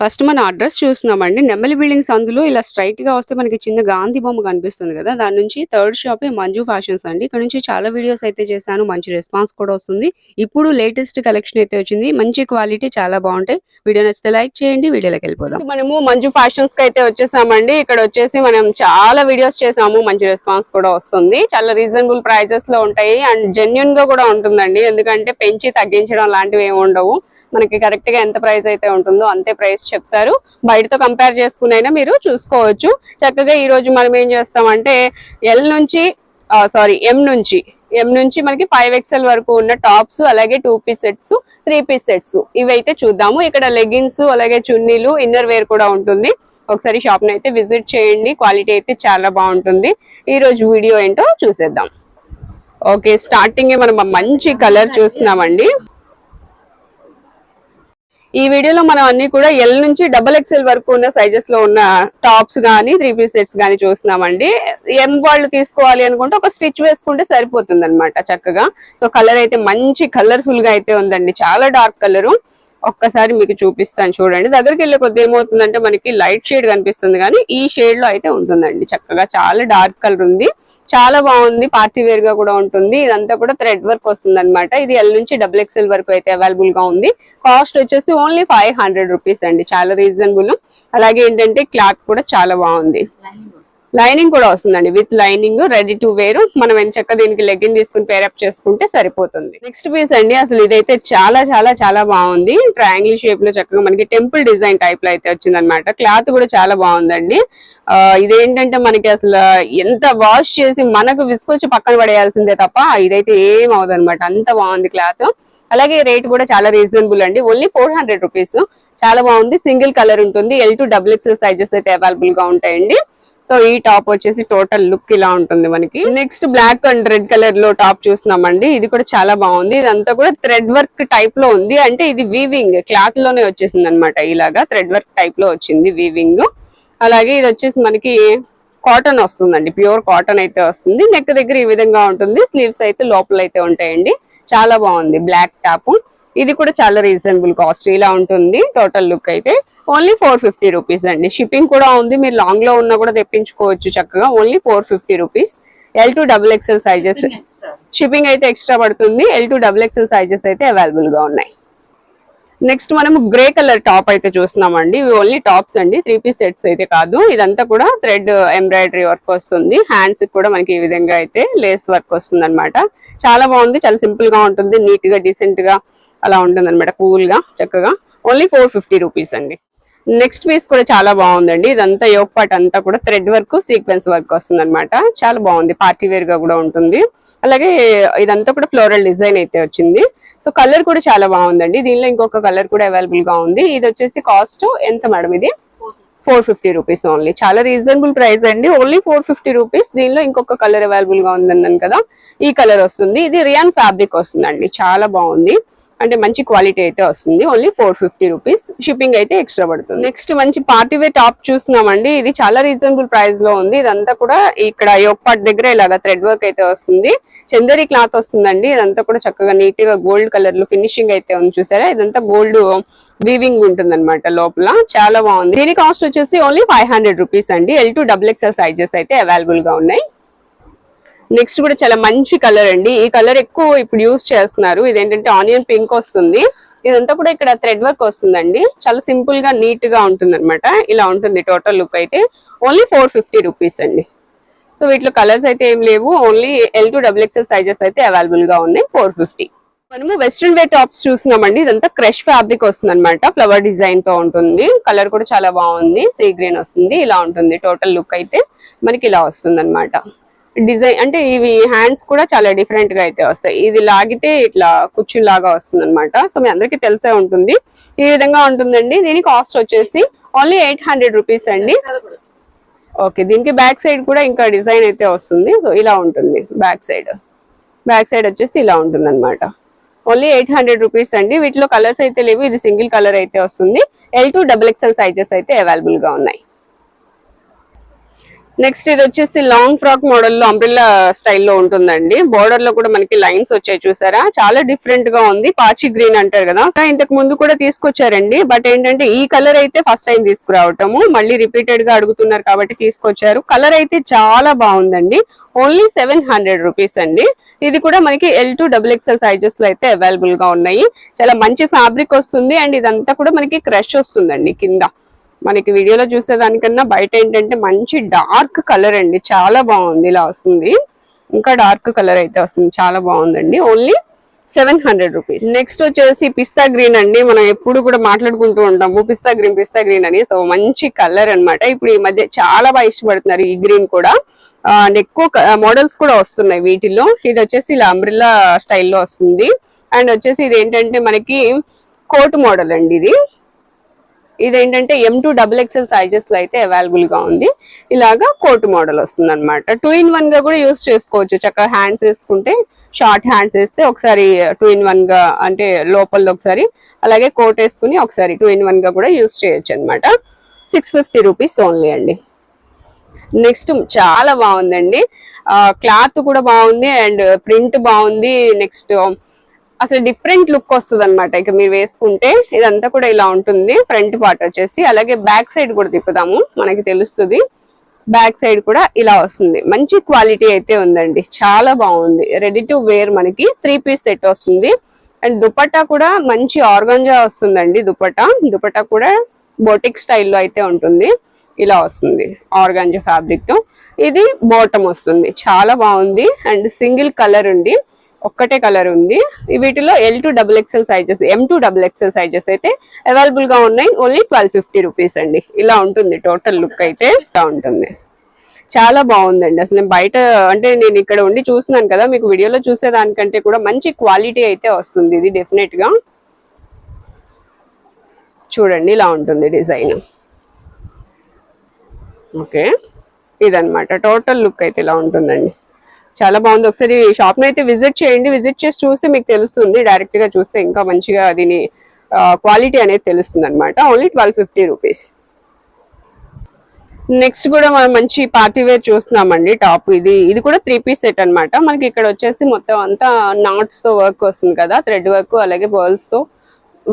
First మన address చూస్తున్నామండి. నెమ్మలి buildings అందులో ఇలా స్ట్రైట్గా వస్తే మనకి చిన్న గాంధీ బొమ్మ కనిపిస్తుంది కదా. దాని నుంచి థర్డ్ షాప్ మంజు ఫ్యాషన్స్ అండి. ఇక్కడ నుంచి చాలా వీడియోస్ అయితే చేశాను. మంచి రెస్పాన్స్ కూడా వస్తుంది. ఇప్పుడు లేటెస్ట్ కలెక్షన్ అయితే వచ్చింది. మంచి క్వాలిటీ చాలా బాగుంటాయి. వీడియో నచ్చితే లైక్ చేయండి. వీడియోలోకి వెళ్ళిపోదాం. మనము మంజు ఫ్యాషన్స్కి అయితే వచ్చేసామండి. ఇక్కడ వచ్చేసి మనం చాలా వీడియోస్ చేసాము మంచి రెస్పాన్స్ కూడా వస్తుంది. చాలా రీజనబుల్ ప్రైజెస్లో ఉంటాయి. అండ్ జెన్యున్గా కూడా ఉంటుందండి. ఎందుకంటే పెంచి తగ్గించడం లాంటివి ఏమి ఉండవు. మనకి కరెక్ట్గా ఎంత ప్రైస్ అయితే ఉంటుందో అంతే ప్రైస్ చెప్తారు. బయటతో కంపేర్ చేసుకునైనా మీరు చూసుకోవచ్చు. చక్కగా ఈ రోజు మనం ఏం చేస్తామంటే ఎల్ నుంచి సారీ ఎం నుంచి ఎం నుంచి మనకి ఫైవ్ ఎక్స్ఎల్ వరకు ఉన్న టాప్స్ అలాగే two piece sets three piece sets ఇవైతే చూద్దాము. ఇక్కడ లెగిన్స్ అలాగే చున్నీలు ఇన్నర్ వేర్ కూడా ఉంటుంది. ఒకసారి షాప్ని అయితే విజిట్ చేయండి. క్వాలిటీ అయితే చాలా బాగుంటుంది. ఈ రోజు వీడియో ఏంటో చూసేద్దాం. ఓకే స్టార్టింగ్ మనం మంచి కలర్ చూస్తున్నామండి. ఈ వీడియోలో మనం అన్ని కూడా ఎల్ నుంచి డబల్ ఎక్స్ఎల్ వరకు ఉన్న సైజెస్లో ఉన్న టాప్స్ గానీ త్రీ పీస్ సెట్స్ గానీ చూస్తున్నామండి. ఎం వాళ్ళు తీసుకోవాలి అనుకుంటే ఒక స్టిచ్ వేసుకుంటే సరిపోతుంది చక్కగా. సో కలర్ అయితే మంచి కలర్ఫుల్గా అయితే ఉందండి. చాలా డార్క్ కలర్ ఒక్కసారి మీకు చూపిస్తాను చూడండి. దగ్గరికి వెళ్ళే కొద్ది ఏమవుతుందంటే మనకి లైట్ షేడ్ కనిపిస్తుంది కానీ ఈ షేడ్లో అయితే ఉంటుందండి. చక్కగా చాలా డార్క్ కలర్ ఉంది. చాలా బాగుంది. పార్టీ వేర్గా కూడా ఉంటుంది. ఇదంతా కూడా థ్రెడ్ వర్క్ వస్తుంది అనమాట ఇది ఎల్ నుంచి డబుల్ ఎక్స్ఎల్ వరకు అయితే అవైలబుల్గా ఉంది. కాస్ట్ వచ్చేసి ఓన్లీ ఫైవ్ హండ్రెడ్ రూపీస్ అండి. చాలా రీజనబుల్ అలాగే ఏంటంటే క్లాత్ కూడా చాలా బాగుంది. లైనింగ్ కూడా వస్తుందండి. With lining ready to wear. మనం ఎంచక్క దీనికి లెగ్గిన్ తీసుకుని పేరప్ చేసుకుంటే సరిపోతుంది. నెక్స్ట్ పీస్ అండి అసలు ఇదైతే చాలా చాలా చాలా బాగుంది. ట్రయాంగిల్ షేప్లో చక్కగా మనకి టెంపుల్ డిజైన్ టైప్లో అయితే వచ్చిందనమాట క్లాత్ కూడా చాలా బాగుందండి. ఇదేంటంటే మనకి అసలు ఎంత వాష్ చేసి మనకు విసుకొచ్చి పక్కన పడేయాల్సిందే తప్ప ఇదైతే ఏం అవదనమాట అంత బాగుంది క్లాత్ అలాగే రేట్ కూడా చాలా రీజనబుల్ అండి. ఓన్లీ ఫోర్ హండ్రెడ్ రూపీస్ చాలా బాగుంది. సింగిల్ కలర్ ఉంటుంది. L to double X sizes అయితే అవైలబుల్గా ఉంటాయండి. సో ఈ టాప్ వచ్చేసి టోటల్ లుక్ ఇలా ఉంటుంది మనకి. నెక్స్ట్ బ్లాక్ అండ్ రెడ్ కలర్లో టాప్ చూస్తున్నామండి. ఇది కూడా చాలా బాగుంది. ఇదంతా కూడా థ్రెడ్ వర్క్ టైప్లో ఉంది. అంటే ఇది వీవింగ్ క్లాత్లోనే వచ్చేసింది అనమాట ఇలాగా థ్రెడ్ వర్క్ టైప్లో వచ్చింది వీవింగ్. అలాగే ఇది వచ్చేసి మనకి కాటన్ వస్తుందండి. ప్యూర్ కాటన్ అయితే వస్తుంది. నెక్ దగ్గర ఈ విధంగా ఉంటుంది. స్లీవ్స్ అయితే లోపల అయితే ఉంటాయండి. చాలా బాగుంది బ్లాక్ టాప్. ఇది కూడా చాలా రీజనబుల్ కాస్ట్ ఇలా ఉంటుంది టోటల్ లుక్ అయితే. ఓన్లీ ఫోర్ ఫిఫ్టీ రూపీస్ అండి. షిప్పింగ్ కూడా ఉంది. మీరు లాంగ్లో ఉన్నా కూడా తెప్పించుకోవచ్చు చక్కగా. Only four fifty rupees L to double XL sizes shipping అయితే ఎక్స్ట్రా పడుతుంది. L to double XL sizes అయితే అవైలబుల్గా ఉన్నాయి. నెక్స్ట్ మనము గ్రే కలర్ టాప్ అయితే చూస్తున్నామండి. ఇవి ఓన్లీ టాప్స్ అండి. త్రీ పీస్ సెట్స్ అయితే కాదు. ఇదంతా కూడా థ్రెడ్ ఎంబ్రాయిడరీ వర్క్ వస్తుంది. హ్యాండ్స్ కూడా మనకి ఈ విధంగా అయితే లేస్ వర్క్ వస్తుంది చాలా బాగుంది. చాలా సింపుల్గా ఉంటుంది. నీట్గా డీసెంట్గా. అలా ఉంటుంది అనమాట కూల్గా చక్కగా. ఓన్లీ ఫోర్ ఫిఫ్టీ రూపీస్ అండి. నెక్స్ట్ పీస్ కూడా చాలా బాగుందండి. ఇదంతా యోగ్ పార్ట్ అంతా కూడా థ్రెడ్ వర్క్ సీక్వెన్స్ వర్క్ వస్తుంది అనమాట చాలా బాగుంది. పార్టీ వేర్గా కూడా ఉంటుంది. అలాగే ఇదంతా కూడా ఫ్లోరల్ డిజైన్ అయితే వచ్చింది. సో కలర్ కూడా చాలా బాగుందండి. దీనిలో ఇంకొక కలర్ కూడా అవైలబుల్గా ఉంది. ఇది వచ్చేసి కాస్ట్ ఎంత మేడం ఇది? ఫోర్ ఫిఫ్టీ రూపీస్ ఓన్లీ చాలా రీజనబుల్ ప్రైస్ అండి. ఓన్లీ ఫోర్ ఫిఫ్టీ రూపీస్ దీనిలో ఇంకొక కలర్ అవైలబుల్గా ఉందన్నాను కదా. ఈ కలర్ వస్తుంది. ఇది రియాన్ ఫ్యాబ్రిక్ వస్తుందండి. చాలా బాగుంది. అంటే మంచి క్వాలిటీ అయితే వస్తుంది. Only four fifty rupees shipping అయితే ఎక్స్ట్రా పడుతుంది. నెక్స్ట్ మంచి పార్టీ వేర్ టాప్ చూస్తున్నామండి. ఇది చాలా రీజనబుల్ ప్రైస్లో ఉంది. ఇదంతా కూడా ఇక్కడ యోగపాట్ దగ్గర ఇలాగా థ్రెడ్ వర్క్ అయితే వస్తుంది. చందరి క్లాత్ వస్తుందండి. ఇదంతా కూడా చక్కగా నీట్గా గోల్డ్ కలర్లో ఫినిషింగ్ అయితే ఉంది. చూసారా? ఇదంతా గోల్డ్ వీవింగ్ ఉంటుంది అనమాట లోపల. చాలా బాగుంది. దీని కాస్ట్ వచ్చేసి ఓన్లీ ఫైవ్ హండ్రెడ్ రూపీస్ అండి. L to double XL sizes అయితే అవైలబుల్గా ఉన్నాయి. నెక్స్ట్ కూడా చాలా మంచి కలర్ అండి. ఈ కలర్ ఎక్కువ ఇప్పుడు యూస్ చేస్తున్నారు. ఇదేంటంటే ఆనియన్ పింక్ వస్తుంది. ఇదంతా కూడా ఇక్కడ థ్రెడ్ వర్క్ వస్తుందండి. చాలా సింపుల్గా నీట్గా ఉంటుంది అనమాట ఇలా ఉంటుంది టోటల్ లుక్ అయితే. ఓన్లీ ఫోర్ ఫిఫ్టీ రూపీస్ అండి. సో వీటిలో కలర్స్ అయితే ఏం లేవు. Only L to double XL sizes అయితే అవైలబుల్గా ఉన్నాయి. Four fifty. మనము వెస్ట్రన్ వే టాప్స్ చూస్తున్నామండి. ఇదంతా క్రష్ ఫ్యాబ్రిక్ వస్తుంది అనమాట ఫ్లవర్ డిజైన్తో ఉంటుంది. కలర్ కూడా చాలా బాగుంది. సీ గ్రీన్ వస్తుంది. ఇలా ఉంటుంది టోటల్ లుక్ అయితే. మనకి ఇలా వస్తుంది డిజైన్ అంటే ఇవి హ్యాండ్స్ కూడా చాలా డిఫరెంట్గా అయితే వస్తాయి. ఇది లాగితే ఇట్లా కుర్చీ లాగా వస్తుంది అనమాట సో మీ అందరికీ తెలిసే ఉంటుంది. ఈ విధంగా ఉంటుందండి. దీని కాస్ట్ వచ్చేసి ఓన్లీ ఎయిట్ హండ్రెడ్ రూపీస్ అండి. ఓకే దీనికి బ్యాక్ సైడ్ కూడా ఇంకా డిజైన్ అయితే వస్తుంది. సో ఇలా ఉంటుంది బ్యాక్ సైడ్ బ్యాక్ సైడ్ వచ్చేసి ఇలా ఉంటుంది అనమాట ఓన్లీ ఎయిట్ హండ్రెడ్ రూపీస్ అండి. వీటిలో కలర్స్ అయితే లేవు. ఇది సింగిల్ కలర్ అయితే వస్తుంది. L to double XL sizes అయితే అవైలబుల్గా ఉన్నాయి. నెక్స్ట్ ఇది వచ్చేసి లాంగ్ ఫ్రాక్ మోడల్లో అంబ్రిల్లా స్టైల్లో ఉంటుందండి. బోర్డర్లో కూడా మనకి లైన్స్ వచ్చాయి చూసారా? చాలా డిఫరెంట్గా ఉంది. పాచి గ్రీన్ అంటారు కదా. సో ఇంతకు ముందు కూడా తీసుకొచ్చారండి. బట్ ఏంటంటే ఈ కలర్ అయితే ఫస్ట్ టైం తీసుకురావటము. మళ్ళీ రిపీటెడ్గా అడుగుతున్నారు కాబట్టి తీసుకొచ్చారు. కలర్ అయితే చాలా బాగుందండి. ఓన్లీ సెవెన్ హండ్రెడ్ రూపీస్ అండి. ఇది కూడా మనకి ఎల్ టు డబుల్ ఎక్స్ఎల్ సైజెస్లో అయితే అవైలబుల్గా ఉన్నాయి. చాలా మంచి ఫ్యాబ్రిక్ వస్తుంది. అండ్ ఇదంతా కూడా మనకి క్రష్ వస్తుందండి కింద. మనకి వీడియోలో చూసేదానికన్నా బయట ఏంటంటే మంచి డార్క్ కలర్ అండి. చాలా బాగుంది ఇలా వస్తుంది. ఇంకా డార్క్ కలర్ అయితే వస్తుంది. చాలా బాగుందండి. Only seven hundred rupees. Next వచ్చేసి పిస్తా గ్రీన్ అండి. మనం ఎప్పుడు కూడా మాట్లాడుకుంటూ ఉంటాము. పిస్తా గ్రీన్ పిస్తా గ్రీన్ అని. సో మంచి కలర్ అన్నమాట. ఇప్పుడు ఈ మధ్య చాలా బాగా ఇష్టపడుతున్నారు ఈ గ్రీన్ కూడా. అండ్ ఎక్కువ మోడల్స్ కూడా వస్తున్నాయి వీటిలో ఇది వచ్చేసి ఇలా అంబ్రిల్లా స్టైల్లో వస్తుంది. అండ్ వచ్చేసి ఇది ఏంటంటే మనకి కోట్ మోడల్ అండి ఇది. ఇదేంటంటే ఎం టూ డబుల్ ఎక్స్ఎల్ సైజెస్లో అయితే అవైలబుల్గా ఉంది. ఇలాగా కోట్ మోడల్ వస్తుంది అనమాట టూ ఇన్ వన్గా కూడా యూస్ చేసుకోవచ్చు. చక్కగా హ్యాండ్స్ వేసుకుంటే షార్ట్ హ్యాండ్స్ వేస్తే ఒకసారి టూ ఇన్ వన్గా అంటే లోపల ఒకసారి అలాగే కోట్ వేసుకుని ఒకసారి టూ ఇన్ వన్గా కూడా యూస్ చేయొచ్చు అనమాట సిక్స్ ఫిఫ్టీ రూపీస్ ఓన్లీ అండి. నెక్స్ట్ చాలా బాగుందండి. క్లాత్ కూడా బాగుంది అండ్ ప్రింట్ బాగుంది. నెక్స్ట్ అసలు డిఫరెంట్ లుక్ వస్తుంది అనమాట ఇక మీరు వేసుకుంటే ఇదంతా కూడా ఇలా ఉంటుంది. ఫ్రంట్ పార్ట్ వచ్చేసి. అలాగే బ్యాక్ సైడ్ కూడా తిప్పుదాము మనకి తెలుస్తుంది. బ్యాక్ సైడ్ కూడా ఇలా వస్తుంది. మంచి క్వాలిటీ అయితే ఉందండి. చాలా బాగుంది. రెడీ టు వేర్ మనకి త్రీ పీస్ సెట్ వస్తుంది. అండ్ దుపట్టా కూడా మంచి ఆర్గంజా వస్తుందండి దుపట్టా. దుపట్టా కూడా బోటిక్ స్టైల్లో అయితే ఉంటుంది. ఇలా వస్తుంది ఆర్గాంజా ఫ్యాబ్రిక్తో ఇది బాటమ్ వస్తుంది. చాలా బాగుంది. అండ్ సింగిల్ కలర్ ఉంది. ఒక్కటే కలర్ ఉంది. వీటిలో L to double XL sizes M to double XL sizes అయితే అవైలబుల్గా ఉన్నాయి. ఓన్లీ ట్వెల్వ్ ఫిఫ్టీ రూపీస్ అండి. ఇలా ఉంటుంది టోటల్ లుక్ అయితే. ఇలా ఉంటుంది. చాలా బాగుందండి. అసలు నేను బయట అంటే నేను ఇక్కడ ఉండి చూస్తున్నాను కదా మీకు వీడియోలో చూసేదానికంటే కూడా మంచి క్వాలిటీ అయితే వస్తుంది ఇది డెఫినెట్గా. చూడండి ఇలా ఉంటుంది డిజైన్. ఓకే. ఇదనమాట టోటల్ లుక్ అయితే ఇలా ఉంటుందండి. చాలా బాగుంది. ఒకసారి షాప్ అయితే విజిట్ చేయండి. విజిట్ చేసి చూస్తే మీకు తెలుస్తుంది. డైరెక్ట్గా చూస్తే ఇంకా మంచిగా దీని క్వాలిటీ అనేది తెలుస్తుంది అనమాట only twelve fifty rupees next కూడా మనం మంచి పార్టీ వేర్ చూస్తున్నామండి. టాప్ ఇది. ఇది కూడా త్రీ పీస్ సెట్ అన్నమాట. మనకి ఇక్కడ వచ్చేసి మొత్తం అంతా నాట్స్తో వర్క్ వస్తుంది కదా. థ్రెడ్ వర్క్ అలాగే బర్ల్స్తో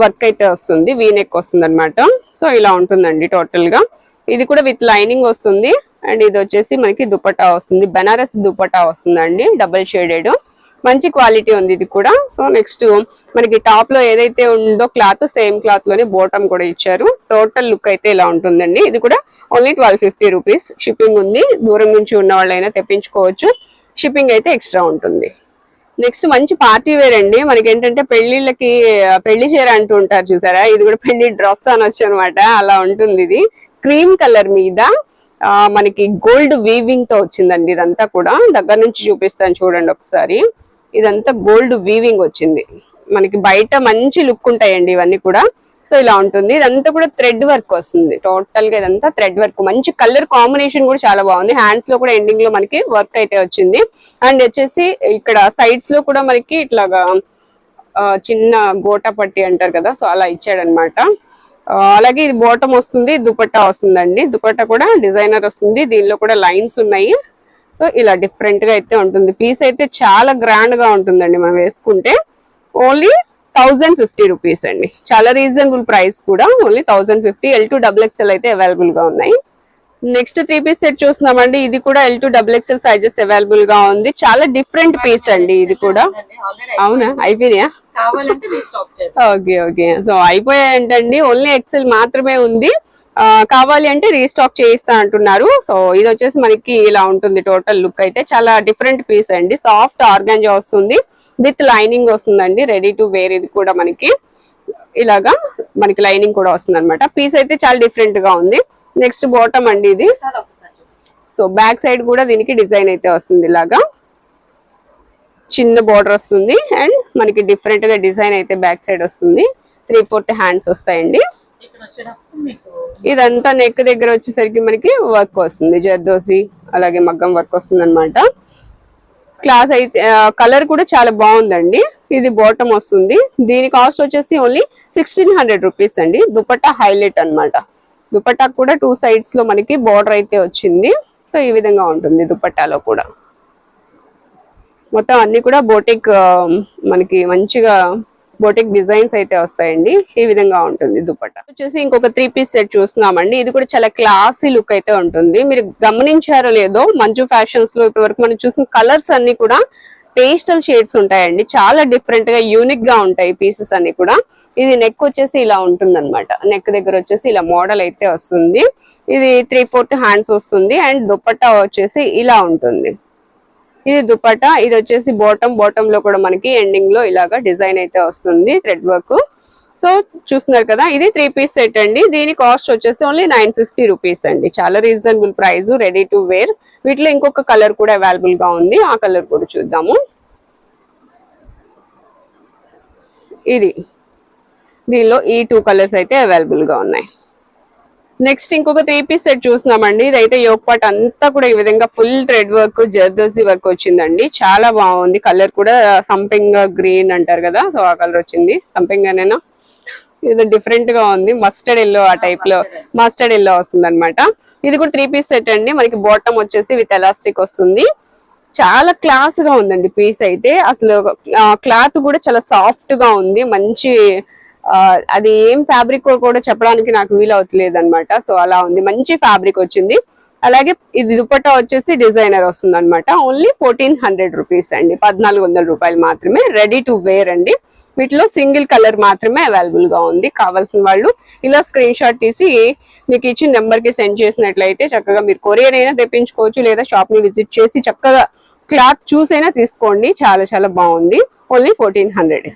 వర్క్ అయితే వస్తుంది. వీ నెక్ వస్తుంది అనమాట సో ఇలా ఉంటుందండి టోటల్గా. ఇది కూడా విత్ లైనింగ్ వస్తుంది. అండ్ ఇది వచ్చేసి మనకి దుపట్టా వస్తుంది. బెనారస్ దుపట్టా వస్తుందండి. Double shaded. మంచి క్వాలిటీ ఉంది ఇది కూడా. సో నెక్స్ట్ మనకి టాప్లో ఏదైతే ఉందో క్లాత్ సేమ్ క్లాత్లోనే బోటమ్ కూడా ఇచ్చారు. టోటల్ లుక్ అయితే ఇలా ఉంటుందండి. ఇది కూడా only twelve fifty rupees. Shipping ఉంది. దూరం నుంచి ఉన్న వాళ్ళైనా తెప్పించుకోవచ్చు. షిప్పింగ్ అయితే ఎక్స్ట్రా ఉంటుంది. నెక్స్ట్ మంచి పార్టీ వేర్ అండి. మనకి ఏంటంటే పెళ్ళిళ్ళకి పెళ్ళి చీర అంటూ ఉంటారు చూసారా? ఇది కూడా పెళ్ళి డ్రెస్ అనొచ్చు అనమాట. అలా ఉంటుంది ఇది. క్రీమ్ కలర్ మీద మనకి గోల్డ్ వీవింగ్తో వచ్చిందండి ఇదంతా కూడా. దగ్గర నుంచి చూపిస్తాను చూడండి ఒకసారి. ఇదంతా గోల్డ్ వీవింగ్ వచ్చింది. మనకి బయట మంచి లుక్ ఉంటాయండి ఇవన్నీ కూడా. సో ఇలా ఉంటుంది. ఇదంతా కూడా థ్రెడ్ వర్క్ వస్తుంది. టోటల్గా ఇదంతా థ్రెడ్ వర్క్ మంచి కలర్ కాంబినేషన్ కూడా చాలా బాగుంది. హ్యాండ్స్లో కూడా ఎండింగ్లో మనకి వర్క్ అయితే వచ్చింది. అండ్ వచ్చేసి ఇక్కడ సైడ్స్లో కూడా మనకి ఇట్లాగా చిన్న గోటా పట్టి అంటారు కదా సో అలా ఇచ్చాడనమాట. అలాగే ఇది బోటం వస్తుంది దుపట్టా వస్తుందండి. దుపట్టా కూడా డిజైనర్ వస్తుంది. దీనిలో కూడా లైన్స్ ఉన్నాయి. సో ఇలా డిఫరెంట్గా అయితే ఉంటుంది. పీస్ అయితే చాలా గ్రాండ్గా ఉంటుందండి మనం వేసుకుంటే. ఓన్లీ థౌజండ్ ఫిఫ్టీ రూపీస్ అండి. చాలా రీజనబుల్ ప్రైస్ కూడా. Only thousand fifty L to double XL అయితే అవైలబుల్గా ఉన్నాయి. నెక్స్ట్ త్రీ పీస్ సెట్ చూస్తున్నామండి. ఇది కూడా L to double XL sizes అవైలబుల్గా ఉంది. చాలా డిఫరెంట్ పీస్ అండి ఇది కూడా. అవునా? అయిపోయినాయా ఓకే ఓకే. సో అయిపోయాయంటండి. ఓన్లీ ఎక్సెల్ మాత్రమే ఉంది. కావాలి అంటే రీస్టాక్ చేయిస్తా అంటున్నారు. సో ఇది వచ్చేసి మనకి ఇలా ఉంటుంది టోటల్ లుక్ అయితే. చాలా డిఫరెంట్ పీస్ అండి. సాఫ్ట్ ఆర్గాంజా వస్తుంది. విత్ లైనింగ్ వస్తుందండి. రెడీ టు వేర్ ఇది కూడా మనకి. ఇలాగా మనకి లైనింగ్ కూడా వస్తుంది అనమాట పీస్ అయితే చాలా డిఫరెంట్గా ఉంది. నెక్స్ట్ బాటమ్ అండి ఇది. సో బ్యాక్ సైడ్ కూడా దీనికి డిజైన్ అయితే వస్తుంది ఇలాగా. చిన్న బార్డర్ వస్తుంది అండ్ మనకి డిఫరెంట్గా డిజైన్ అయితే బ్యాక్ సైడ్ వస్తుంది. త్రీ ఫోర్త్ హ్యాండ్స్ వస్తాయండి. ఇదంతా నెక్ దగ్గర వచ్చేసరికి మనకి వర్క్ వస్తుంది. జర్దోసి అలాగే మగ్గం వర్క్ వస్తుంది అనమాట క్లాస్ అయితే కలర్ కూడా చాలా బాగుందండి. ఇది బాటమ్ వస్తుంది. దీని కాస్ట్ వచ్చేసి ఓన్లీ సిక్స్టీన్ హండ్రెడ్ రూపీస్ అండి. దుపట్టా హైలైట్ అన్నమాట. దుపట్టా కూడా టూ సైడ్స్లో మనకి బార్డర్ అయితే వచ్చింది. సో ఈ విధంగా ఉంటుంది దుపట్టాలో కూడా. మొత్తం అన్ని కూడా బోటిక్ మనకి మంచిగా బోటిక్ డిజైన్స్ అయితే వస్తాయండి. ఈ విధంగా ఉంటుంది దుపట్టా. వచ్చేసి ఇంకొక త్రీ పీస్ సెట్ చూస్తున్నామండి. ఇది కూడా చాలా క్లాసీ లుక్ అయితే ఉంటుంది. మీరు గమనించారో లేదో మంజు ఫ్యాషన్స్లో ఇప్పటి వరకు మనం చూసిన కలర్స్ అన్ని కూడా పేస్టల్ షేడ్స్ ఉంటాయండి. చాలా డిఫరెంట్గా యూనిక్గా ఉంటాయి పీసెస్ అన్ని కూడా. ఇది నెక్ వచ్చేసి ఇలా ఉంటుంది అనమాట నెక్ దగ్గర వచ్చేసి ఇలా మోడల్ అయితే వస్తుంది. ఇది త్రీ ఫోర్త్ హ్యాండ్స్ వస్తుంది అండ్ దుపట్టా వచ్చేసి ఇలా ఉంటుంది. ఇది దుపట్టా ఇది వచ్చేసి బాటమ్ బాటమ్లో కూడా మనకి ఎండింగ్లో ఇలాగా డిజైన్ అయితే వస్తుంది థ్రెడ్ వర్క్ సో చూస్తున్నారు కదా ఇది త్రీ పీస్ సెట్ అండి. దీని కాస్ట్ వచ్చేసి ఓన్లీ నైన్ ఫిఫ్టీ రూపీస్ అండి. చాలా reasonable price ready to wear వీటిలో ఇంకొక కలర్ కూడా అవైలబుల్గా ఉంది. ఆ కలర్ కూడా చూద్దాము. ఇది. దీనిలో ఈ టూ కలర్స్ అయితే అవైలబుల్గా ఉన్నాయి. నెక్స్ట్ ఇంకొక త్రీ పీస్ సెట్ చూస్తున్నామండి. ఇదైతే యోగ్ పాట్ అంతా కూడా ఈ విధంగా full thread work zardozi work వచ్చిందండి. చాలా బాగుంది. కలర్ కూడా సంపింగ్ గ్రీన్ అంటారు కదా సో ఆ కలర్ వచ్చింది. సంపింగ్ అనేనా ఇది డిఫరెంట్గా ఉంది. మస్టర్డ్ ఎల్లో ఆ టైప్లో మస్టర్డ్ ఎల్లో వస్తుంది అనమాట ఇది కూడా త్రీ పీస్ సెట్ అండి. మనకి బాటమ్ వచ్చేసి విత్ ఎలాస్టిక్ వస్తుంది. చాలా క్లాస్గా ఉందండి పీస్ అయితే. అసలు క్లాత్ కూడా చాలా సాఫ్ట్గా ఉంది. మంచి అది ఏం ఫ్యాబ్రిక్ కూడా చెప్పడానికి నాకు వీలు అవుతలేదు అనమాట సో అలా ఉంది. మంచి ఫ్యాబ్రిక్ వచ్చింది. అలాగే ఇది దుపట్టా వచ్చేసి డిజైనర్ వస్తుంది అనమాట ఓన్లీ ఫోర్టీన్ హండ్రెడ్ రూపీస్ అండి. పద్నాలుగు వందల రూపాయలు మాత్రమే. రెడీ టు వేర్ అండి. వీటిలో సింగిల్ కలర్ మాత్రమే అవైలబుల్గా ఉంది. కావాల్సిన వాళ్ళు ఇలా స్క్రీన్ షాట్ తీసి మీకు ఇచ్చిన నెంబర్కి సెండ్ చేసినట్లయితే చక్కగా మీరు కొరియర్ అయినా తెప్పించుకోవచ్చు లేదా షాప్ని విజిట్ చేసి చక్కగా క్లాత్ చూసైనా తీసుకోండి. చాలా చాలా బాగుంది. ఓన్లీ ఫోర్టీన్ హండ్రెడ్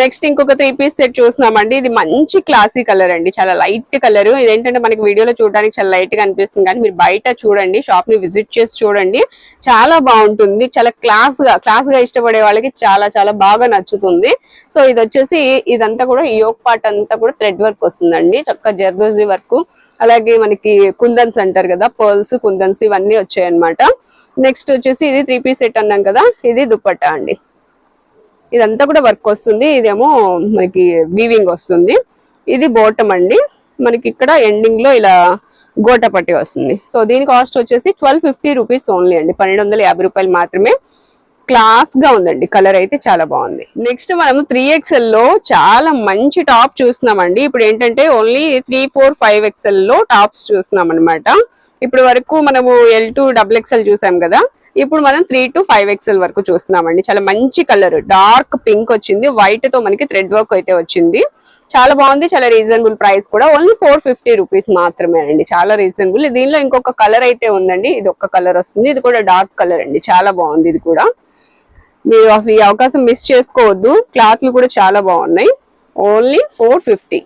నెక్స్ట్ ఇంకొక త్రీ పీస్ సెట్ చూస్తున్నామండి. ఇది మంచి క్లాసీ కలర్ అండి. చాలా లైట్ కలర్ ఇదేంటంటే మనకి వీడియోలో చూడడానికి చాలా లైట్గా అనిపిస్తుంది. కానీ మీరు బయట చూడండి షాప్ని విజిట్ చేసి చూడండి. చాలా బాగుంటుంది. చాలా క్లాస్గా క్లాస్గా ఇష్టపడే వాళ్ళకి చాలా చాలా బాగా నచ్చుతుంది. సో ఇది వచ్చేసి ఇదంతా కూడా ఈ యోగ్ పార్ట్ అంతా కూడా థ్రెడ్ వర్క్ వస్తుందండి. చక్కగా జర్దోజీ వర్క్. అలాగే మనకి కుందన్స్ అంటారు కదా పర్ల్స్ కుందన్స్ ఇవన్నీ వచ్చాయి అనమాట నెక్స్ట్ వచ్చేసి ఇది త్రీ పీస్ సెట్ అన్నాం కదా ఇది దుప్పట్టా అండి. ఇదంతా కూడా వర్క్ వస్తుంది. ఇదేమో మనకి వీవింగ్ వస్తుంది. ఇది బోటం అండి. మనకి ఇక్కడ ఎండింగ్లో ఇలా గోట పట్టి వస్తుంది. సో దీని కాస్ట్ వచ్చేసి ట్వెల్వ్ ఫిఫ్టీ రూపీస్ ఓన్లీ అండి. పన్నెండు వందల యాభై రూపాయలు మాత్రమే. క్లాస్గా ఉందండి. కలర్ అయితే చాలా బాగుంది. నెక్స్ట్ మనం త్రీ ఎక్స్ఎల్లో చాలా మంచి టాప్ చూస్తున్నామండి. ఇప్పుడు ఏంటంటే ఓన్లీ త్రీ ఫోర్ ఫైవ్ ఎక్స్ఎల్లో టాప్స్ చూస్తున్నాం అనమాట ఇప్పుడు వరకు మనము ఎల్ టు డబుల్ ఎక్స్ఎల్ చూసాం కదా. ఇప్పుడు మనం త్రీ టు ఫైవ్ ఎక్స్ఎల్ వరకు చూస్తున్నామండి. చాలా మంచి కలర్ డార్క్ పింక్ వచ్చింది. వైట్తో మనకి థ్రెడ్ వర్క్ అయితే వచ్చింది. చాలా బాగుంది. చాలా రీజనబుల్ ప్రైస్ కూడా. ఓన్లీ ఫోర్ ఫిఫ్టీ రూపీస్ మాత్రమే అండి. చాలా రీజనబుల్ దీనిలో ఇంకొక కలర్ అయితే ఉందండి. ఇది ఒక కలర్ వస్తుంది. ఇది కూడా డార్క్ కలర్ అండి. చాలా బాగుంది ఇది కూడా. మీరు అసలు ఈ అవకాశం మిస్ చేసుకోవద్దు. క్లాత్లు కూడా చాలా బాగున్నాయి. Only four fifty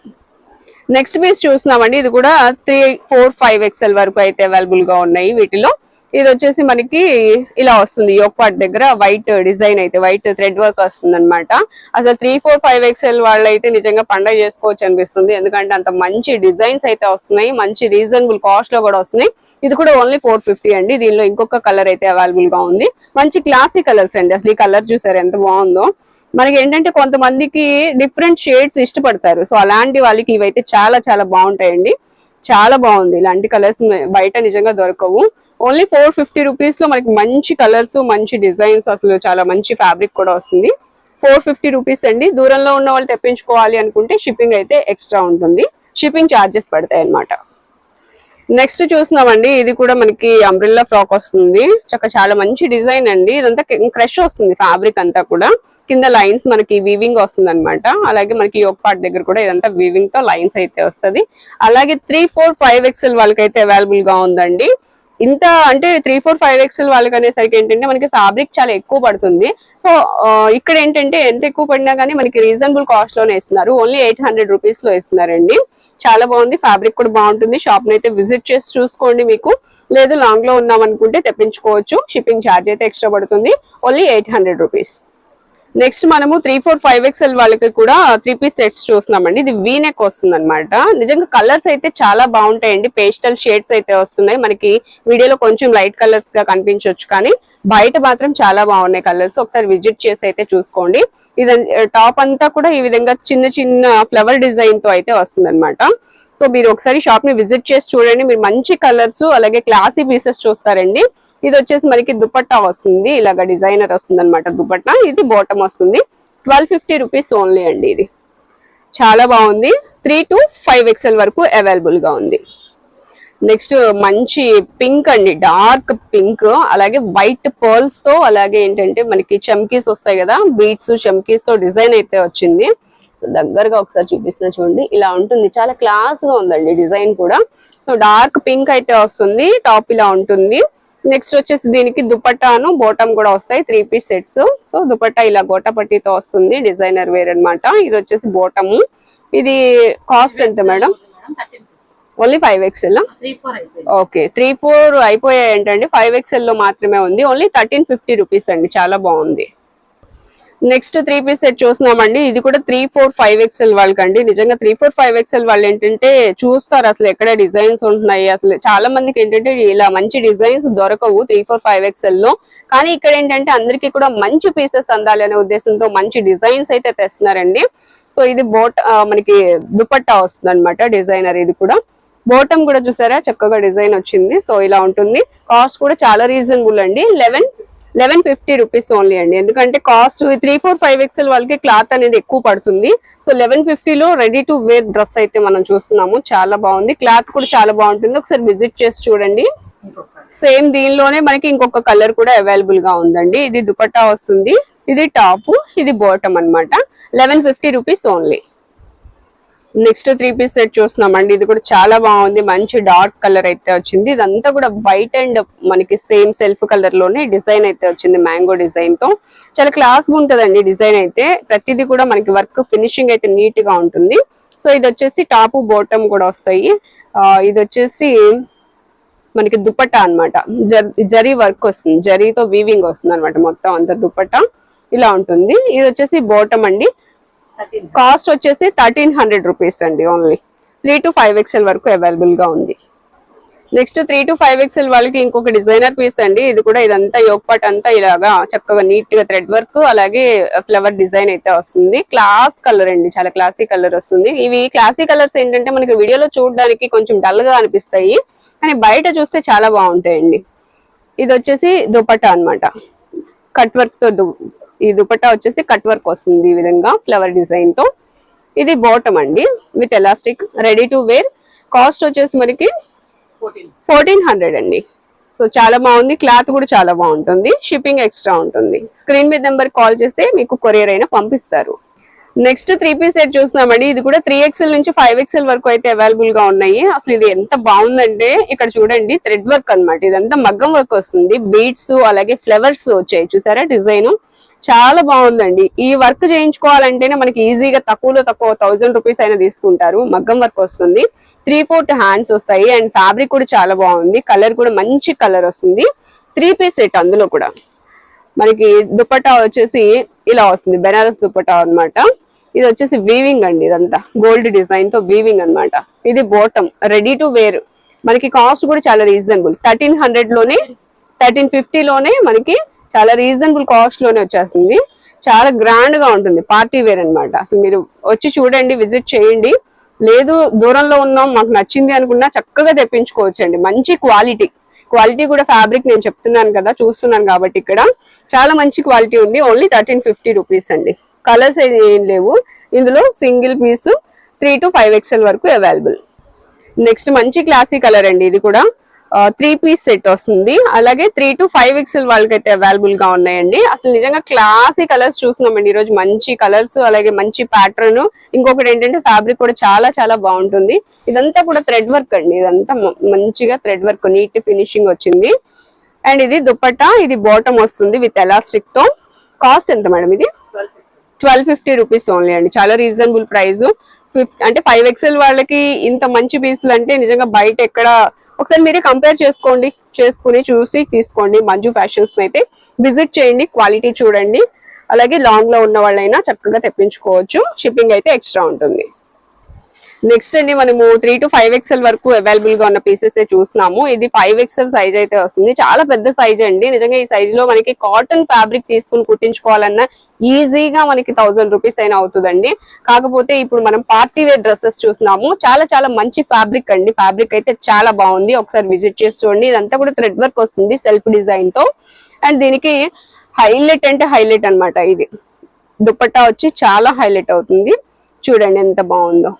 next piece చూస్తున్నామండి. ఇది కూడా త్రీ ఫోర్ ఫైవ్ ఎక్స్ఎల్ వరకు అయితే అవైలబుల్గా ఉన్నాయి వీటిలో. ఇది వచ్చేసి మనకి ఇలా వస్తుంది. యోక్ పార్ట్ దగ్గర వైట్ డిజైన్ అయితే వైట్ థ్రెడ్ వర్క్ వస్తుంది అనమాట అసలు త్రీ ఫోర్ ఫైవ్ ఎక్స్ఎల్ వాళ్ళు అయితే నిజంగా పండగ చేసుకోవచ్చు అనిపిస్తుంది. ఎందుకంటే అంత మంచి డిజైన్స్ అయితే వస్తున్నాయి. మంచి రీజనబుల్ కాస్ట్లో కూడా వస్తున్నాయి. ఇది కూడా ఓన్లీ ఫోర్ ఫిఫ్టీ అండి. దీనిలో ఇంకొక కలర్ అయితే అవైలబుల్గా ఉంది. మంచి క్లాసిక్ కలర్స్ అండి. అసలు ఈ కలర్ చూసారు ఎంత బాగుందో. మనకి ఏంటంటే కొంతమందికి డిఫరెంట్ షేడ్స్ ఇష్టపడతారు. సో అలాంటి వాళ్ళకి ఇవైతే చాలా చాలా బాగుంటాయండి. చాలా బాగుంది. ఇలాంటి కలర్స్ బయట నిజంగా దొరకవు. ఓన్లీ ఫోర్ ఫిఫ్టీ రూపీస్లో మనకి మంచి కలర్స్ మంచి డిజైన్స్ అసలు చాలా మంచి ఫ్యాబ్రిక్ కూడా వస్తుంది. ఫోర్ ఫిఫ్టీ రూపీస్ అండి. దూరంలో ఉన్న వాళ్ళు తెప్పించుకోవాలి అనుకుంటే షిప్పింగ్ అయితే ఎక్స్ట్రా ఉంటుంది. షిప్పింగ్ ఛార్జెస్ పడతాయి అన్నమాట. నెక్స్ట్ చూస్తున్నామండి. ఇది కూడా మనకి అంబ్రిల్లా ఫ్రాక్ వస్తుంది. చక్క చాలా మంచి డిజైన్ అండి. ఇదంతా క్రష్ వస్తుంది ఫ్యాబ్రిక్ అంతా కూడా. కింద లైన్స్ మనకి వీవింగ్ వస్తుంది అనమాట అలాగే మనకి యోగ పార్ట్ దగ్గర కూడా ఇదంతా వీవింగ్తో లైన్స్ అయితే వస్తది. అలాగే త్రీ ఫోర్ ఫైవ్ ఎక్స్ఎల్ వాళ్ళకైతే అవైలబుల్గా ఉందండి. ఇంత అంటే త్రీ ఫోర్ ఫైవ్ ఎక్స్ఎల్ వాళ్ళకి అనేసరికి ఏంటంటే మనకి ఫ్యాబ్రిక్ చాలా ఎక్కువ పడుతుంది. సో ఇక్కడ ఏంటంటే ఎంత ఎక్కువ పడినా కానీ మనకి రీజనబుల్ కాస్ట్లోనే ఇస్తున్నారు. ఓన్లీ ఎయిట్ హండ్రెడ్ రూపీస్లో ఇస్తున్నారండి. చాలా బాగుంది. ఫ్యాబ్రిక్ కూడా బాగుంటుంది. షాప్ అయితే విజిట్ చేసి చూసుకోండి మీకు. లేదు లాంగ్లో ఉన్నాం అనుకుంటే తెప్పించుకోవచ్చు. షిప్పింగ్ ఛార్జ్ అయితే ఎక్స్ట్రా పడుతుంది. Only eight hundred rupees next మనము త్రీ ఫోర్ ఫైవ్ ఎక్స్ఎల్ వాళ్ళకి కూడా త్రీ పీస్ సెట్స్ చూస్తున్నామండి. ఇది వీనెక్ వస్తుంది అనమాట నిజంగా కలర్స్ అయితే చాలా బాగుంటాయండి. పేస్టల్ షేడ్స్ అయితే వస్తున్నాయి. మనకి వీడియోలో కొంచెం లైట్ కలర్స్గా కనిపించవచ్చు కానీ బయట మాత్రం చాలా బాగున్నాయి కలర్స్. ఒకసారి విజిట్ చేసి అయితే చూసుకోండి. ఇది టాప్ అంతా కూడా ఈ విధంగా చిన్న చిన్న ఫ్లవర్ డిజైన్తో అయితే వస్తుంది అనమాట సో మీరు ఒకసారి షాప్ని విజిట్ చేసి చూడండి. మీరు మంచి కలర్స్ అలాగే క్లాసీ పీసెస్ చూస్తారండి. ఇది వచ్చేసి మనకి దుపట్టా వస్తుంది. ఇలాగ డిజైనర్ వస్తుంది అనమాట దుపట్టా. ఇది బాటమ్ వస్తుంది. ట్వెల్వ్ ఫిఫ్టీ రూపీస్ ఓన్లీ అండి ఇది. చాలా బాగుంది. త్రీ టు ఫైవ్ ఎక్స్ఎల్ వరకు అవైలబుల్గా ఉంది. నెక్స్ట్ మంచి పింక్ అండి. డార్క్ పింక్ అలాగే వైట్ పర్ల్స్తో అలాగే ఏంటంటే మనకి చమ్కీస్ వస్తాయి కదా. బీట్స్ చమ్కీస్తో డిజైన్ అయితే వచ్చింది. సో దగ్గరగా ఒకసారి చూపిస్తున్నా చూడండి. ఇలా ఉంటుంది. చాలా క్లాస్గా ఉందండి డిజైన్ కూడా. సో డార్క్ పింక్ అయితే వస్తుంది. టాప్ ఇలా ఉంటుంది. నెక్స్ట్ వచ్చేసి దీనికి దుపట్టాను. బోటం కూడా వస్తాయి. Three piece sets so dupatta ఇలా గోటపట్టితో వస్తుంది. డిజైనర్ వేర్ అన్నమాట. ఇది వచ్చేసి బోటము ఇది కాస్ట్ ఎంత madam only five XL okay three four అయిపోయాయి ఏంటండి ఫైవ్ ఎక్స్ఎల్లో మాత్రమే ఉంది. ఓన్లీ థర్టీన్ ఫిఫ్టీ రూపీస్ అండి. చాలా బాగుంది. నెక్స్ట్ త్రీ పీస్ సెట్ చూస్తున్నామండి. ఇది కూడా త్రీ ఫోర్ ఫైవ్ ఎక్స్ఎల్ వాళ్ళకండి. నిజంగా త్రీ ఫోర్ ఫైవ్ ఎక్స్ఎల్ వాళ్ళు ఏంటంటే చూస్తారు అసలు ఎక్కడ డిజైన్స్ ఉంటున్నాయి. అసలు చాలా మందికి ఏంటంటే ఇలా మంచి డిజైన్స్ దొరకవు త్రీ ఫోర్ ఫైవ్ ఎక్స్ఎల్లో కానీ ఇక్కడ ఏంటంటే అందరికీ కూడా మంచి పీసెస్ అందాలి అనే ఉద్దేశంతో మంచి డిజైన్స్ అయితే తెస్తున్నారండి. సో ఇది బోట్ మనకి దుపట్టా వస్తుంది అనమాట డిజైనర్ ఇది కూడా. బోటం కూడా చూసారా? చక్కగా డిజైన్ వచ్చింది. సో ఇలా ఉంటుంది. కాస్ట్ కూడా చాలా రీజనబుల్ అండి. Eleven eleven fifty rupees only అండి. ఎందుకంటే cost three four five XL వాళ్ళకి క్లాత్ అనేది ఎక్కువ పడుతుంది. సో లెవెన్ ఫిఫ్టీలో రెడీ టు వేర్ డ్రెస్ అయితే మనం చూస్తున్నాము. చాలా బాగుంది. క్లాత్ కూడా చాలా బాగుంటుంది. ఒకసారి విజిట్ చేసి చూడండి. సేమ్ దీనిలోనే మనకి ఇంకొక కలర్ కూడా అవైలబుల్గా ఉందండి. ఇది దుపట్టా వస్తుంది. ఇది టాప్. ఇది బాటమ్ అన్నమాట. Eleven fifty rupees only. Next three piece set చూస్తున్నామండి. ఇది కూడా చాలా బాగుంది. మంచి డార్క్ కలర్ అయితే వచ్చింది. ఇదంతా కూడా వైట్ అండ్ మనకి సేమ్ సెల్ఫ్ కలర్లోనే డిజైన్ అయితే వచ్చింది మ్యాంగో డిజైన్తో. చాలా క్లాస్గా ఉంటదండి డిజైన్ అయితే. ప్రతిదీ కూడా మనకి వర్క్ ఫినిషింగ్ అయితే నీట్గా ఉంటుంది. సో ఇది వచ్చేసి టాప్ బోటమ్ కూడా వస్తాయి. ఇది వచ్చేసి మనకి దుపట్టా అన్నమాట. జరీ వర్క్ వస్తుంది. జరీతో వీవింగ్ వస్తుంది అనమాట మొత్తం అంత దుపట్టా. ఇలా ఉంటుంది. ఇది వచ్చేసి బోటం అండి. కాస్ట్ వచ్చేసి థర్టీన్ హండ్రెడ్ రూపీస్ అండి only. Three to five XL వరకు అవైలబుల్గా ఉంది. Next three to five XL వాళ్ళకి ఇంకొక డిజైనర్ పీస్ అండి. ఇది కూడా ఇదంతా యోగపాట్ అంతా ఇలాగా చక్కగా నీట్గా థ్రెడ్ వర్క్ అలాగే ఫ్లవర్ డిజైన్ అయితే వస్తుంది. క్లాస్ కలర్ అండి చాలా క్లాసీ కలర్ వస్తుంది. ఇవి క్లాసీ కలర్స్ ఏంటంటే మనకి వీడియోలో చూడడానికి కొంచెం డల్గా అనిపిస్తాయి. కానీ బయట చూస్తే చాలా బాగుంటాయండి. ఇది వచ్చేసి దుపట్టా అన్నమాట. కట్ వర్క్తో దు- ఈ దుపట్టా వచ్చేసి కట్ వర్క్ వస్తుంది ఈ విధంగా ఫ్లవర్ డిజైన్తో. ఇది బాటమ్ అండి with elastic ready to wear cost వచ్చేసి మనకి ఫోర్టీన్ హండ్రెడ్ అండి. సో చాలా బాగుంది. క్లాత్ కూడా చాలా బాగుంటుంది. షిప్పింగ్ ఎక్స్ట్రా ఉంటుంది. స్క్రీన్ మీద నెంబర్ కాల్ చేస్తే మీకు కొరియర్ అయినా పంపిస్తారు. నెక్స్ట్ త్రీ పీస్ సెట్ చూస్తున్నామండి. ఇది కూడా త్రీ ఎక్స్ఎల్ నుంచి ఫైవ్ ఎక్స్ఎల్ వరకు అయితే అవైలబుల్గా ఉన్నాయి. అసలు ఇది ఎంత బాగుందంటే ఇక్కడ చూడండి థ్రెడ్ వర్క్ అన్నమాట. ఇదంతా మగ్గం వర్క్ వస్తుంది. బీడ్స్ అలాగే ఫ్లవర్స్ వచ్చాయి. చూసారా? డిజైన్ చాలా బాగుందండి. ఈ వర్క్ చేయించుకోవాలంటేనే మనకి ఈజీగా తక్కువలో తక్కువ థౌజండ్ రూపీస్ అయినా తీసుకుంటారు. మగ్గం వర్క్ వస్తుంది. త్రీ ఫోర్త్ హ్యాండ్స్ వస్తాయి. అండ్ ఫ్యాబ్రిక్ కూడా చాలా బాగుంది. కలర్ కూడా మంచి కలర్ వస్తుంది. త్రీ పీస్ సెట్ అందులో కూడా. మనకి దుపట్టా వచ్చేసి ఇలా వస్తుంది. బెనారస్ దుపట్టా అన్నమాట. ఇది వచ్చేసి వీవింగ్ అండి ఇదంతా. గోల్డ్ డిజైన్తో వీవింగ్ అన్నమాట. ఇది బాటమ్ రెడీ టు వేర్ మనకి కాస్ట్ కూడా చాలా రీజనబుల్ థర్టీన్ హండ్రెడ్లోనే థర్టీన్ ఫిఫ్టీ లోనే మనకి చాలా రీజనబుల్ కాస్ట్లోనే వచ్చేస్తుంది. చాలా గ్రాండ్గా ఉంటుంది. పార్టీ వేర్ అనమాట అసలు మీరు వచ్చి చూడండి విజిట్ చేయండి. లేదు దూరంలో ఉన్నాం మాకు నచ్చింది అనుకున్నా చక్కగా తెప్పించుకోవచ్చు అండి మంచి క్వాలిటీ క్వాలిటీ కూడా ఫ్యాబ్రిక్ నేను చెప్తున్నాను కదా చూస్తున్నాను కాబట్టి ఇక్కడ. చాలా మంచి క్వాలిటీ ఉంది. ఓన్లీ థర్టీన్ ఫిఫ్టీ రూపీస్ అండి. కలర్స్ ఏం లేవు. ఇందులో single piece three to five XL వరకు అవైలబుల్ నెక్స్ట్ మంచి క్లాసీ కలర్ అండి ఇది కూడా. త్రీ పీస్ సెట్ వస్తుంది. అలాగే త్రీ టు ఫైవ్ ఎక్స్ఎల్ వాళ్ళకైతే అవైలబుల్గా ఉన్నాయండి. అసలు నిజంగా క్లాసీ కలర్స్ చూస్తున్నామండి. ఈ రోజు మంచి కలర్స్ అలాగే మంచి ప్యాటర్న్ ఇంకొకటి ఏంటంటే ఫ్యాబ్రిక్ కూడా చాలా చాలా బాగుంటుంది. ఇదంతా కూడా థ్రెడ్ వర్క్ అండి. ఇదంతా మంచిగా థ్రెడ్ వర్క్ నీట్ ఫినిషింగ్ వచ్చింది. అండ్ ఇది దుపట్టా ఇది బాటమ్ వస్తుంది విత్ ఎలాస్టిక్తో. కాస్ట్ ఎంత మేడం ఇది? Twelve twelve fifty rupees only అండి. చాలా రీజనబుల్ ప్రైస్ అంటే ఫైవ్ ఎక్స్ఎల్ వాళ్ళకి ఇంత మంచి పీసులు అంటే నిజంగా బయట ఎక్కడ ఒకసారి మీరే కంపేర్ చేసుకోండి చేసుకుని చూసి తీసుకోండి మంజు ఫ్యాషన్స్ అయితే. విజిట్ చేయండి క్వాలిటీ చూడండి. అలాగే లాంగ్లో ఉన్న వాళ్ళైనా చక్కగా తెప్పించుకోవచ్చు. షిప్పింగ్ అయితే ఎక్స్ట్రా ఉంటుంది. నెక్స్ట్ అండి మనము త్రీ టు ఫైవ్ ఎక్స్ఎల్ వరకు అవైలబుల్గా ఉన్న పీసెస్ చూస్తున్నాము. ఇది ఫైవ్ ఎక్స్ఎల్ సైజ్ అయితే వస్తుంది. చాలా పెద్ద సైజ్ అండి. నిజంగా ఈ సైజ్లో మనకి కాటన్ ఫ్యాబ్రిక్ తీసుకుని కుట్టించుకోవాలన్నా ఈజీగా మనకి థౌసండ్ రూపీస్ అయినా అవుతుందండి. కాకపోతే ఇప్పుడు మనం పార్టీ వేర్ డ్రెస్సెస్ చూస్తున్నాము. చాలా చాలా మంచి ఫ్యాబ్రిక్ అండి. ఫ్యాబ్రిక్ అయితే చాలా బాగుంది. ఒకసారి విజిట్ చేసి చూడండి. ఇదంతా కూడా థ్రెడ్ వర్క్ వస్తుంది సెల్ఫ్ డిజైన్తో. అండ్ దీనికి హైలైట్ అంటే హైలైట్ అన్నమాట ఇది. దుపట్టా వచ్చి చాలా హైలైట్ అవుతుంది. చూడండి ఎంత బాగుందో.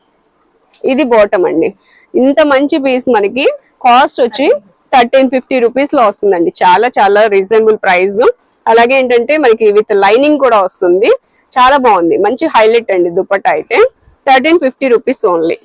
ఇది బాటమ్ అండి. ఇంత మంచి పీస్ మనకి కాస్ట్ వచ్చి థర్టీన్ ఫిఫ్టీ రూపీస్లో వస్తుందండి. చాలా చాలా రీజనబుల్ ప్రైస్ అలాగే ఏంటంటే మనకి విత్ లైనింగ్ కూడా వస్తుంది. చాలా బాగుంది. మంచి హైలైట్ అండి దుపట్టా అయితే. Thirteen fifty rupees only